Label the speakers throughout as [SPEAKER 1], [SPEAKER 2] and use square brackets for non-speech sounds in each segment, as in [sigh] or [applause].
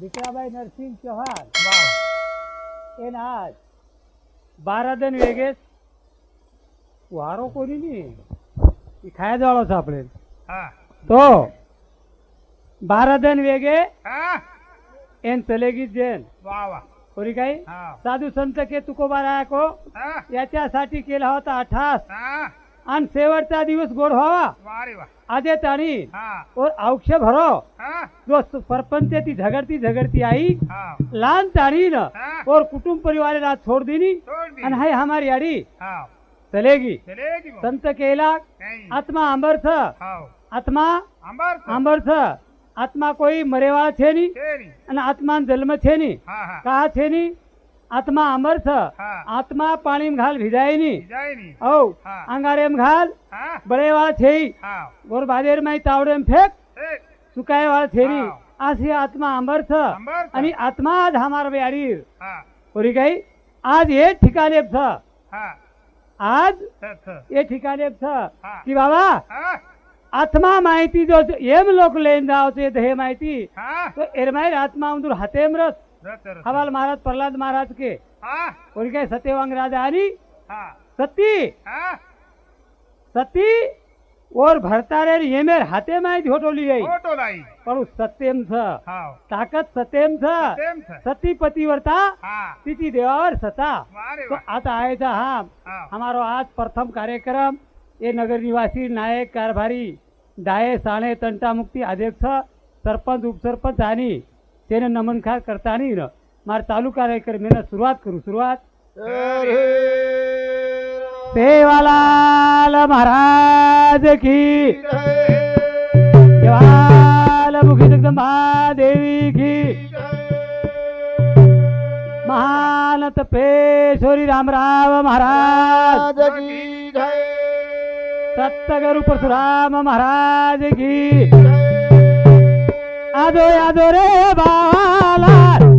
[SPEAKER 1] भिकाबाई Narsing Chauhan. N आज बारा दिन वेगे वारो कोणी नी खाया
[SPEAKER 2] जवळच
[SPEAKER 1] आपले. तो बारा दिन
[SPEAKER 2] वेगे
[SPEAKER 1] एन चलेगी जेन. कोणी काही? साधू संत के तुकोबा को याच्यासाठी केला होता अठास. आणि शेवटचा दिवस गोड व्हावा.
[SPEAKER 2] वा रे वा
[SPEAKER 1] आधे ताणी
[SPEAKER 2] हा
[SPEAKER 1] और औक्ष भरो
[SPEAKER 2] हा
[SPEAKER 1] जो परपंच ती झगडती झगडती आई
[SPEAKER 2] हा
[SPEAKER 1] लहान ताणी न
[SPEAKER 2] हा
[SPEAKER 1] और कुटुंब परिवार रात छोड़ देनी
[SPEAKER 2] छोड़ दी
[SPEAKER 1] आणि हाय हमारी आडी
[SPEAKER 2] हा
[SPEAKER 1] चलेगी
[SPEAKER 2] चलेगी मग
[SPEAKER 1] संत केला
[SPEAKER 2] नाही
[SPEAKER 1] आत्मा अंबरथ
[SPEAKER 2] हाव
[SPEAKER 1] आत्मा
[SPEAKER 2] आंबार
[SPEAKER 1] अंबरथ आत्मा કોઈ મરેવાળા છે ની
[SPEAKER 2] तेरी
[SPEAKER 1] અને આત્મા જન્મ છે ની
[SPEAKER 2] हा हा
[SPEAKER 1] કા છે ની आत्मा अमर छ आत्मा
[SPEAKER 2] पाणी
[SPEAKER 1] घाल
[SPEAKER 2] भिजायनी.
[SPEAKER 1] औ अंगारे
[SPEAKER 2] में
[SPEAKER 1] घाल बड़े वाला
[SPEAKER 2] छेई
[SPEAKER 1] गोर बाजेर माई
[SPEAKER 2] तावड़े
[SPEAKER 1] फेक फेंक सुकाय वाला
[SPEAKER 2] छेरी
[SPEAKER 1] अशी आत्मा अमर
[SPEAKER 2] छ
[SPEAKER 1] आणि आत्मा आज हमार
[SPEAKER 2] व्यारी
[SPEAKER 1] कोरी काही आज हे ठिकाणे छ आज हे ठिकाणे छ की बाबा आत्मा माहिती जो एम लोक लेन जावचे
[SPEAKER 2] हे
[SPEAKER 1] माहिती. तो एरमाईर आत्मा हातेम रस.
[SPEAKER 2] रथ रथ
[SPEAKER 1] हवाल महाराज प्रल्हाद महाराज के
[SPEAKER 2] हा।
[SPEAKER 1] बोली काय सत्यवांग राजा आणि
[SPEAKER 2] हा।
[SPEAKER 1] सती।
[SPEAKER 2] हा।
[SPEAKER 1] सती और भरतारे येमेर हाथे माहिती होटोली गई।
[SPEAKER 2] फोटो लाई।
[SPEAKER 1] पण सत्यम छ
[SPEAKER 2] हाव
[SPEAKER 1] ताकद सत्यम छ
[SPEAKER 2] सेम थ।
[SPEAKER 1] सती पतिव्रता।
[SPEAKER 2] हा।
[SPEAKER 1] तिची देवावर सता।
[SPEAKER 2] वा रे
[SPEAKER 1] तो
[SPEAKER 2] वा
[SPEAKER 1] आता आहे था हा।
[SPEAKER 2] हाव
[SPEAKER 1] हमारो आज प्रथम कार्यक्रम। ये नगर निवासी नायक कारभारी डाये साणे तंटा मुक्ती अध्यक्ष सरपंच उपसरपंच आणि તેને નમનકાર કરતા નહીં ને મારે ચાલુ કાર્યક્રમ सुरुवात करू सुरुवात सेवालाल महाराज की देवाल मुखी जगदंबा देवी की महान तपेश्वरी रामराव महाराज सत्तगुरु परशुराम महाराज की அதோ அதோ ரே பாலா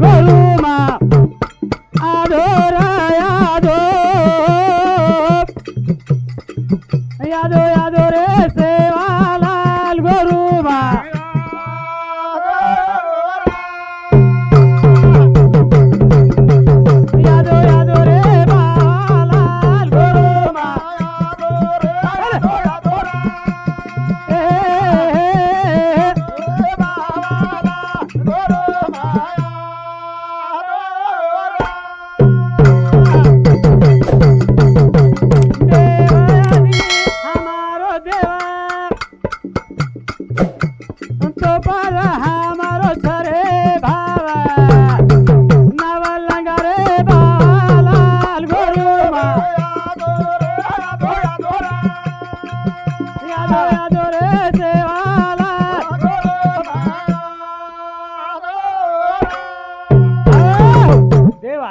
[SPEAKER 1] கோலுமா அதோ ராயாதோ யாதோ யாதோ ரே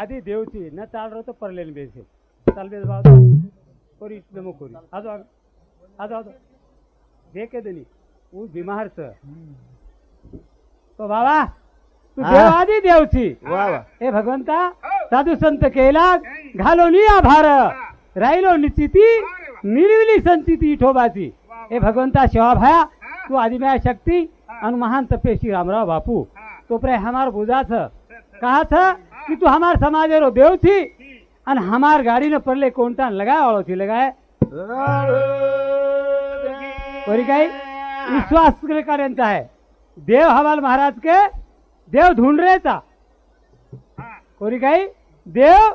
[SPEAKER 1] आधी देवची न चाल रहो तो परलेन बेसे. चाल बेस बाबा कोरी नमो कोरी. आजो आजो. आजो देखे देनी. वो बीमार छ तो बाबा तू. देव आधी देवची. हे भगवंता साधू संत केला घालो नि आभार. राहिलो निश्चिती निर्विली संचिती ठोबाची हे भगवंता शिवाभाया तू आदिमया शक्ती आणि महान तपेशी रामराव बापू. तो प्रे हमार छ कहा छ कि तू हमार समाज रो देव थी अन हमार गाडी ने परले कोणता लगाय वालो थी लगाय? कोरी काही विश्वास कार्यांचा आहे। देव हवाल महाराज के देव था कोरी काही देव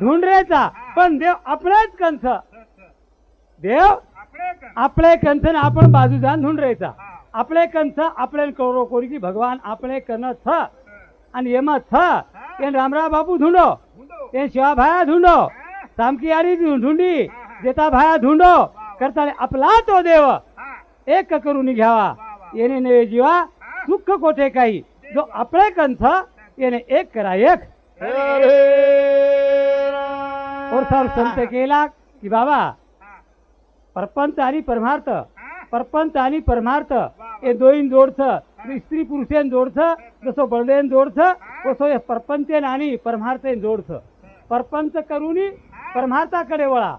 [SPEAKER 1] ढूंढरेचा पण देव आपलेच कंथ देव आपले कंथ न आपण बाजू जाऊन था आपले कंथ आपले करो कोरी की भगवान आपले कन छ आणि एम छ ते शिवा भाया ढूंढो सामकी आरी ढूंढी जेता भाया ढूंढो करता आपला तो देव एक करून घ्यावा येणे नवे जीवा दुःख कोठे काही जो आपले कंथ येणे एक करा एक संत केला की बाबा परपंच आणि परमार्थ परपंच आणि परमार्थ हे दोन जोडच स्त्री पुरुषेन जोडच जसं बळदेन जोडच तसं हे परपंचेन आणि परमार्थेन जोडच. परपंच करूनी परमार्थाकडे वळा.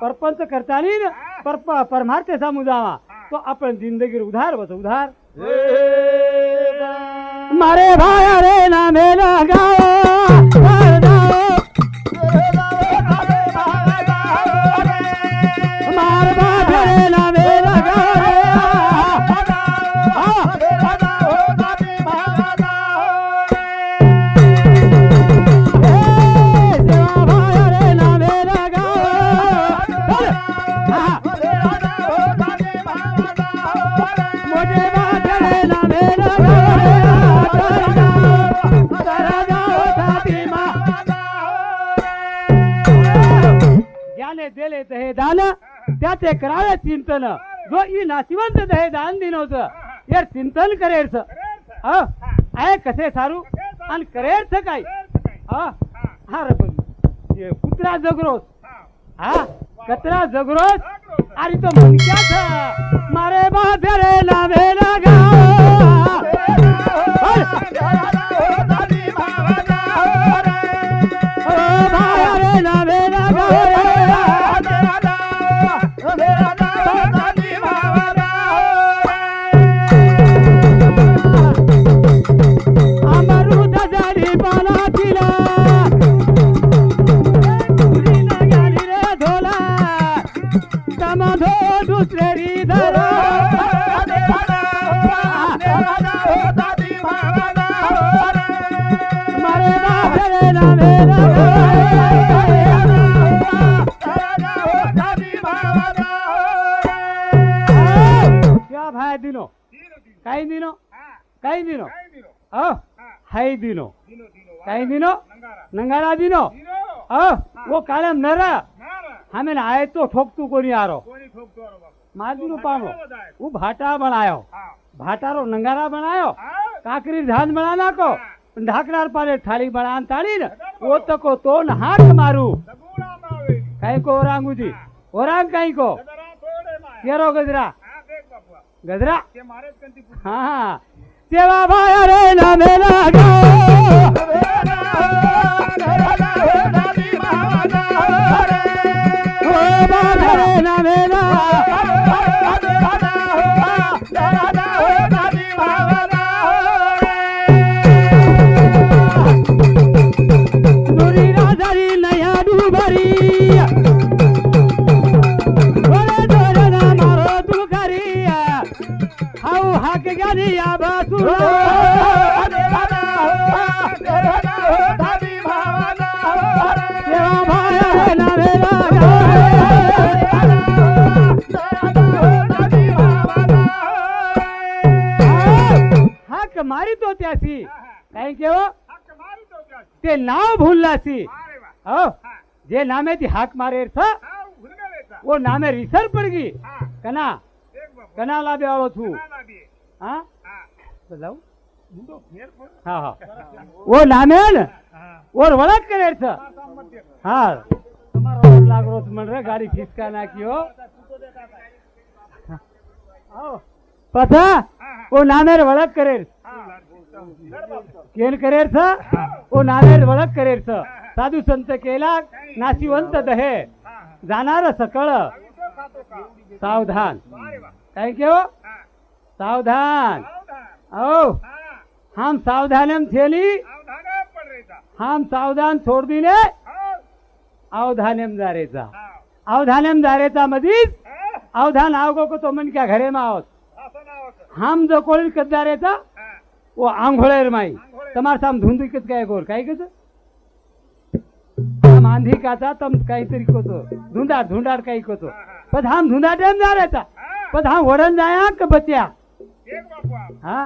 [SPEAKER 1] परपंच करतानी परप परमार्थेचा मुजावा तो आपण जिंदगीर उधार बस उधार. मारे भाया रे नामे मार चिंतन जो ई नाशिवंत ते हे दान दिनवत यार चिंतन करेरच हा आहे कसे सारू? आणि करेरच काय? हा हा रे कुत्रा जगरोस. हा कचरा जगरोस. अरे तो मनक्याच मारे बाबे रे नावे लागा [laughs] समाधो दुसरी धरा मारे बाबे रे नावे क्या भाई दिनो काही दिनो काही दिनो हो हाय दिनो काही दिनो नंगारा दिनो हो वो कालम नरा हमें आए तो ठोकतू कोनी आरो मादिनो पामो वो भाटा बनायो। भाटारो नंगारा बनायो। काकरी धान बना नाको ढाकणार पारे थाली बनान ताळी न। वो तो न हाक मारू। काही को ओरांगुजी ओरांग काही को? केरो गजरा? हाक गानी आबासुरा तेव्हा मारी तो त्यासी काय केव? ते नाव हो? जे नामे ती हाक मारे वो नामे रिसर पडगी कना? कना लाभे आलो तू हा हा. ओ नामे ओर वळख करे हा लागलो म्हण रे गाडी खिसका नाकी हो पथा ओ नामेर वळत करेल केल करेरच? ओ नारायण वळख करेरच. साधू संत केला नाशिवंत दहे. जाणार सकळ. सावधान. थँक्यू सावधान. ओ हम सावधानम थेली. हम सावधान सोड दिले अवधान्यम जारेचा. अवधान्यम जारेचा मधीच. अवधान आवगो को तो मन क्या घरे में हम जो कोळी कदारेचा ಓ ಆಂಘೊಳೇರ್ ಮಾಯಿ ತಮಾರ ಸಾಮ್ ಧುಂದು ಕಿತ್ ಕಾಯ್ ಗೋರ್ ಕಾಯ್ ಕಸ हम आंधी का था तम कहीं तरी को तो धुंधा धुंधार कहीं को तो पर हम धुंधा डैम जा रहता पर हम वड़न जाया के बच्चा हाँ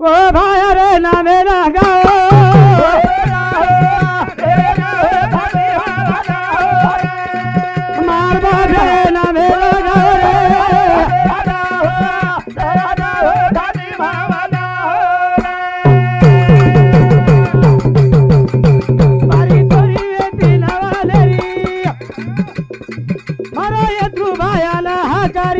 [SPEAKER 1] ओ भाई अरे ना मेरा गाओ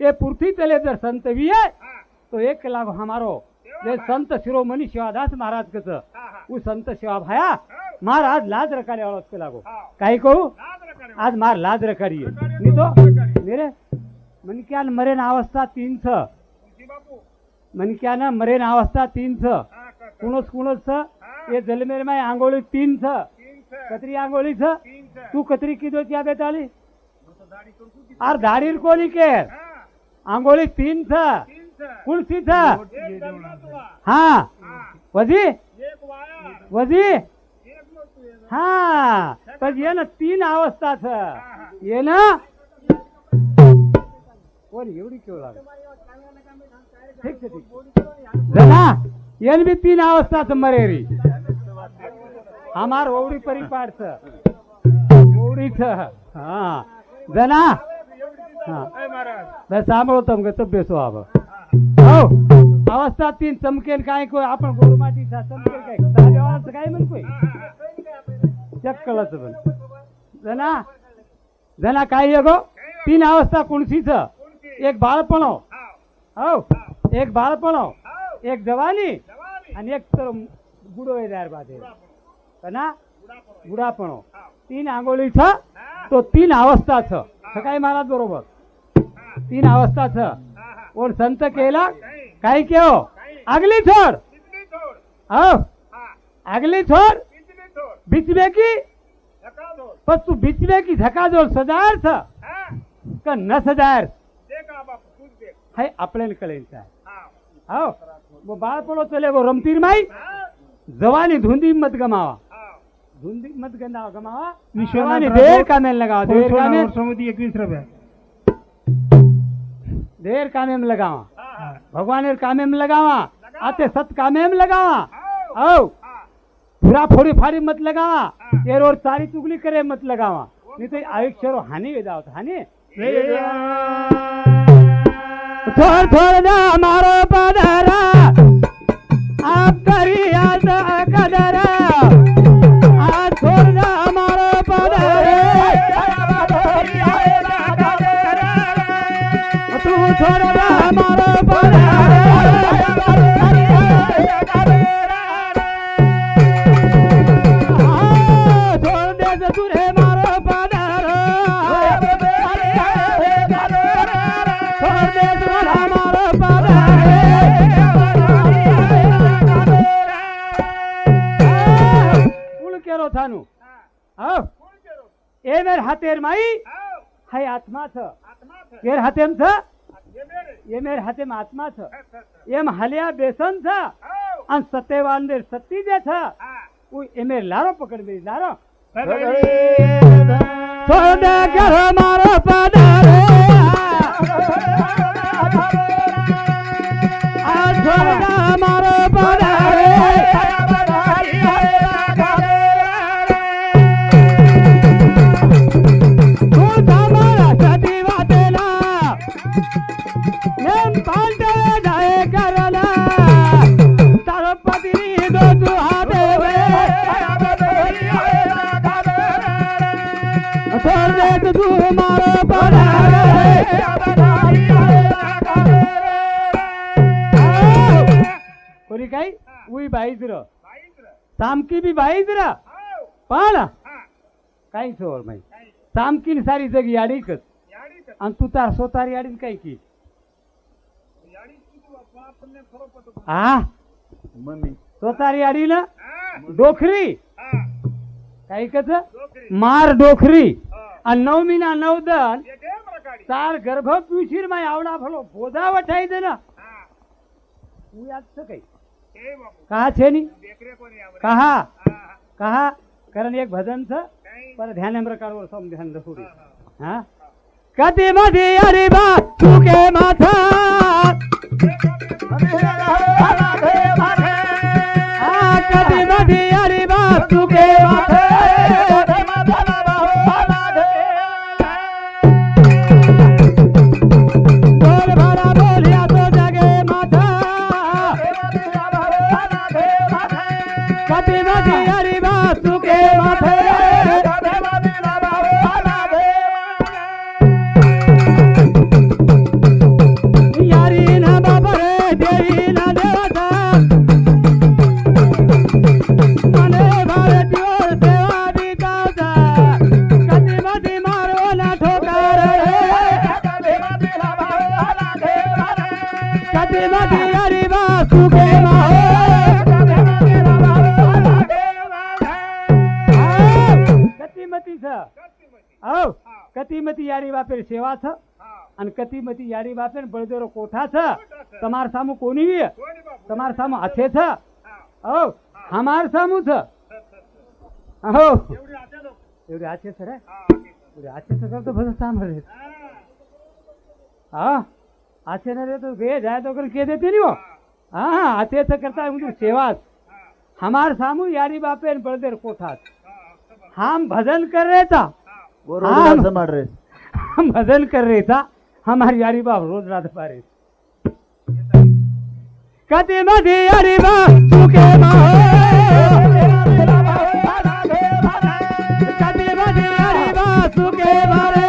[SPEAKER 1] ये पृथ्वी तले जर संत भी है तो एक लाख हमारो जे संत शिरोमणी शिवादास महाराज कस वो संत शिवा भाया महाराज लाज रखाडे वाळो के लागो काही करू आज मार लाज रखाडी मी तो मेरे मनक्यान मरेन अवस्था तीन छ मनक्यान मरेन अवस्था तीन छ कुणच छ ये जलमेर माय आंगोळी तीन छ कतरी आंगोळी छ तू कतरी किदो त्या बेताली आर दाढीर कोणी केर आंघोळी तीन छ छ हा. वजी? वजी? हा. पण ये ना तीन अवस्था छ ये ना कोण एवढी केवळ ठीक છે ठीक जना येन बी तीन अवस्था छ मरेरी. हमार ओवडी परिपाड छ ओवडी छ हा. जना हा. मैं सांभळो तमगे तो बेसो आब. हो. अवस्था तीन चमकेन काय को आपण गोरमाटी चमकेन काय? ताजेवाळाचं काय म्हण कोय चक कळत पण जना जना काय गो? तीन अवस्था कोणसीच एक बाळपणो हो. एक बाळपणो एक जवानी आणि एक तर बुडो दार बादे ना बुडापणो तीन आंघोळी छ तो तीन अवस्था छ सकाळी महाराज बरोबर. तीन अवस्था छ कोण संत केला? काय केव आगली छोड हो? आगली छोड बिचबे हो? की? पण तू बिचबे की झकाजोड सजार छ का न सजार हाय आपल्याला कळेल हो? वो बाळपणो चले गो रमतीर माई? जवानी धुंदी मत गमावा. धुंदी मत गंदा गमावा जवानी देर कामेल लगावा देर कामेल
[SPEAKER 2] समिती एकवीस रुपया
[SPEAKER 1] देर कामे में लगावा। भगवान कामे में लगावा। आते सत कामे में लगावा। औ पूरा फोड़ी फाड़ी मत लगावा। ये और सारी चुगली करे मत लगावा। नहीं तो आयुष्य हानि वेदा होता हानि। थोड़ थोड़ जा मारो पदरा। आप करी आज कदरा। पदरा तू छोड़ दे हमारो परारे हाँ, छोड़ दे से तू रे मारो परारे छोड़ दे तू हमारो परारे कुल केरो थानु हाँ ए मेर हाथेर माई हाय आत्मा छ केर हाथेम छ ये भाई बिरा पाहला. काही सवय माही सामकी सारी जग याडीकच आणि तू तार स्वतः याडीन काय की? हा
[SPEAKER 2] मम्मी.
[SPEAKER 1] स्वतः याडी ना? डोखरी. काय कच मार डोखरी. आणि नऊ महिना नऊ दन तार गर्भ पिशीर माय आवडा फलो. बोधा वठाई ना. तू याच काही का छे नी कहा? कहा? कारण एक भजन छ पर ध्यान प्रकारवर सम ध्यान रखू हा कधी मध्ये अरे बा तू के माथा। કતિમતી યારી બાપે સેવા છે અને કતિમતી યારી બાપે બળદેરો કોઠા છે તમાર સામું કોની તમાર સામું હાથે છે હો અમાર સામું છે હો એવડે હાથે છે રે એવડે હાથે છે તો બધું સાંભળે હા अच्छे नरे तो भेद है तो कल के देते नहीं वो. हाँ हाँ अच्छे से करता है उनकी म्हणजे सेवा हमारे सामू यारी बापे इन बड़े देर को था हम भजन कर रहे था
[SPEAKER 2] वो रोज रात हम रहे
[SPEAKER 1] हम भजन कर रहे था हमारी यारी बाप रोज रात पारे. कते मधे यारी बाप तू के कते मधे यारी बाप तू के मारे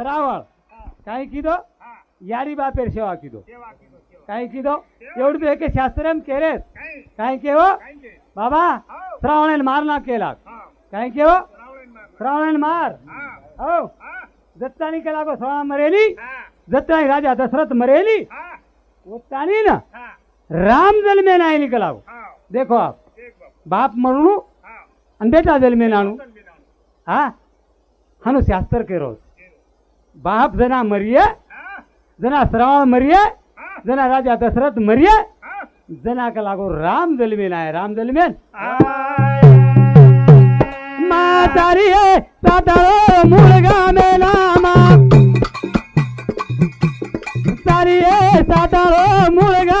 [SPEAKER 1] સરાવળ કાંઈ કીધો યારી બાપેર સેવા કીધો કાંઈ કીધો એવડું તો કે શાસ્ત્ર એમ કેરે કાંઈ કેવો બાબા શ્રાવણ માર ના કેલા કાંઈ કેવો શ્રાવણ માર હો દત્તાની કલાકો શ્રાવણ મરેલી દત્તાની રાજા દશરથ મરેલી પોતાની ને રામ જલમે નાયની કલાકો દેખો આપ બાપ મરણું અને બેટા જલમે નાણું હા આનું શાસ્ત્ર કેરો છે बाप जना मरिये जना श्रावण मरिये जना राजा दशरथ मरिये जना का लागो राम दलमेन आहे राम जन्मे म्हातारी सातारो मुलगा मेला सारी सातारो मुलगा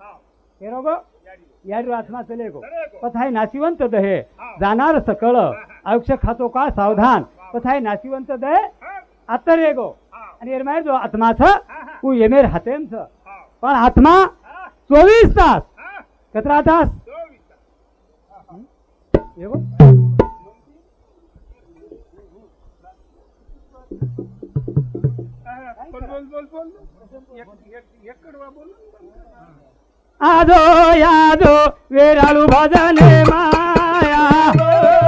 [SPEAKER 1] याडी आत्मा चलेगो। पथाय नाशिवंत दहे। जाणार सकळ। आयुष्य खातो का सावधान? पथाय नाशिवंत दहे। आतरेगो। आणि एरमाय जो आत्मा छ तू येमेर हातेम छ। पण आत्मा चोवीस तास। कतरा तास? येगो। आजो यादो वेराळू भजने माया वाजो